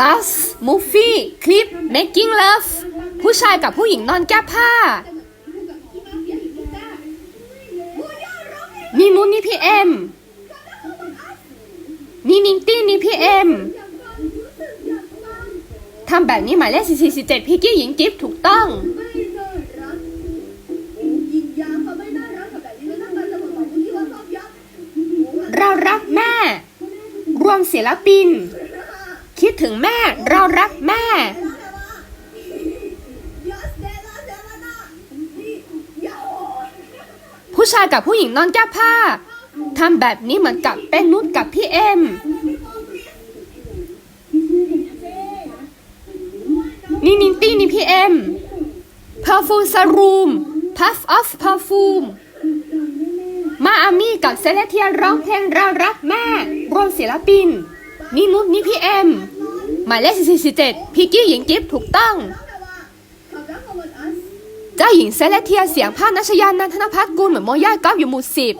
บัสมูฟี่ คลิป making love ผู้ชายกับผู้หญิงนอนแก้ผ้า นี่นุ้นนี่พี่เอ็ม นี่นิงตี้นี่พี่เอ็ม ทำแบบนี้หมายเลข447พี่กี้หญิงกิฟถูกต้องเขาไม่น่ารักกับแบบนี้เลยนะการักษ์เรารักแม่ รวมศิลปิน ถึงแม่ เรารักแม่ ผู้ชายกับผู้หญิงนอนแก้ผ้าทำแบบนี้เหมือนกับเป็นนุชกับพี่เอ็ม นี่นินตี้นี่พี่เอ็ม perfume serum puff of perfume มาอามี่กับเซเลเทียร้องเพลงเรารักแม่ รวมศิลปิน นี่นุชนี่พี่เอ็ม หมายเลข447พี่กี้หญิงกิฟถูกต้องเจ้าหญิงเซเลเทียเสียงภาคนัชยานันทนพัฒน์กุลเหมือนโมย่าก๊อฟอยู่หมู่สิบ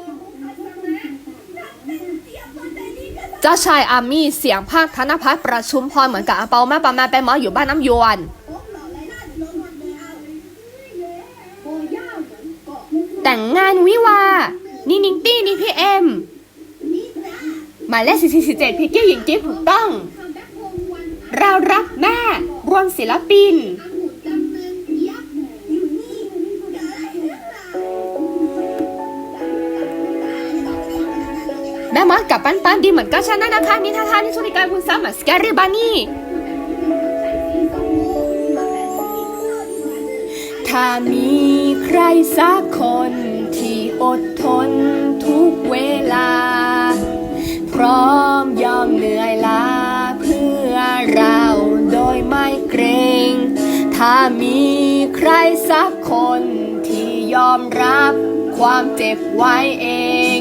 เจ้าชายอามี่เสียงภาคธนพัฒน์ประชุมพรเหมือนกับอาเปาแม่ปามาไปหมออยู่บ้านน้ำยวนแต่งงานวิวา นี่นิงตี้นี่พี่เอ็มหมายเลข447พี่กี้หญิงกิฟถูกต้อง เรารักแม่ รวมศิลปิน แม่มดกับปันปันดีเหมือนกันชนะนะคะนิทาทานิสุริการคุณซ้ำสแกรี่บานี่ถ้ามีใครสักคนที่อดทนทุกเวลา ถ้ามีใครสักคนที่ยอมรับความเจ็บไว้เอง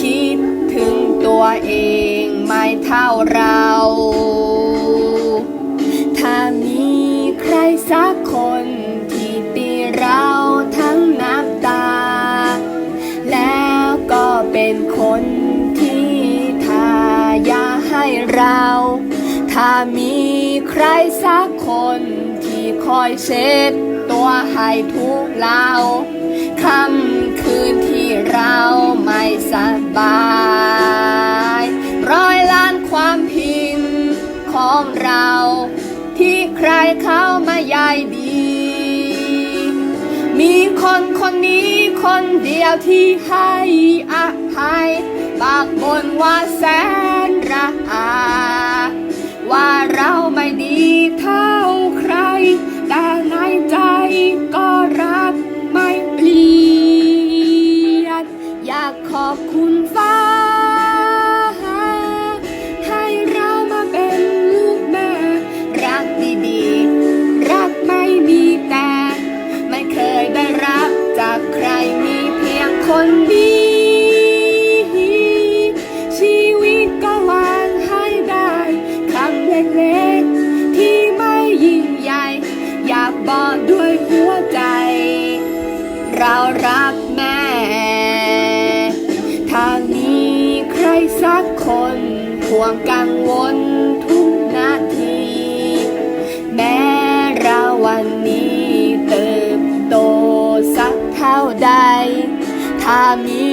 คิดถึงตัวเองไม่เท่าเรา ถ้ามีใครสักคนที่ตีเราทั้งน้ำตา แล้วก็เป็นคนที่ทายาให้เรา ถ้ามีใครสักคน คอยเช็ดตัวให้ทุกเราค่ำคืนที่เราไม่สบายร้อยล้านความพิมพ์ของเรา ที่ใครเข้ามาใยดี มีคนคนนี้คนเดียวที่ให้อภัยปากบนว่าแสนรักอาว่าเราไม่ดีเท่า บอกด้วยหัวใจ เรารักแม่ถ้ามีใครสักคนห่วงกังวล ถ้ามี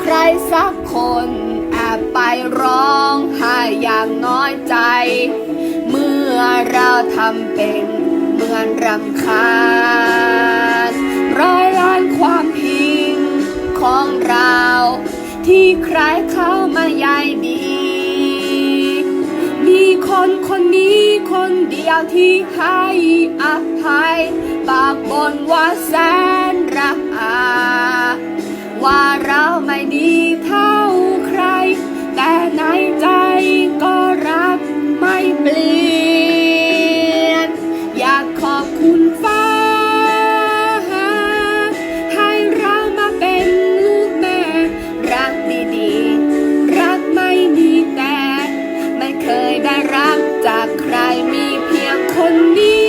ใครสักคนแอบไปร้องไห้อย่างน้อยใจ เมื่อเราทำเป็นเหมือนรำคาญร้อยล้านความพิงของเรา ที่ใครเข้ามาใยดี มีคนคนนี้คนเดียวที่ให้อภัยปากบนว่าแสน รักจากใครมีเพียงคนนี้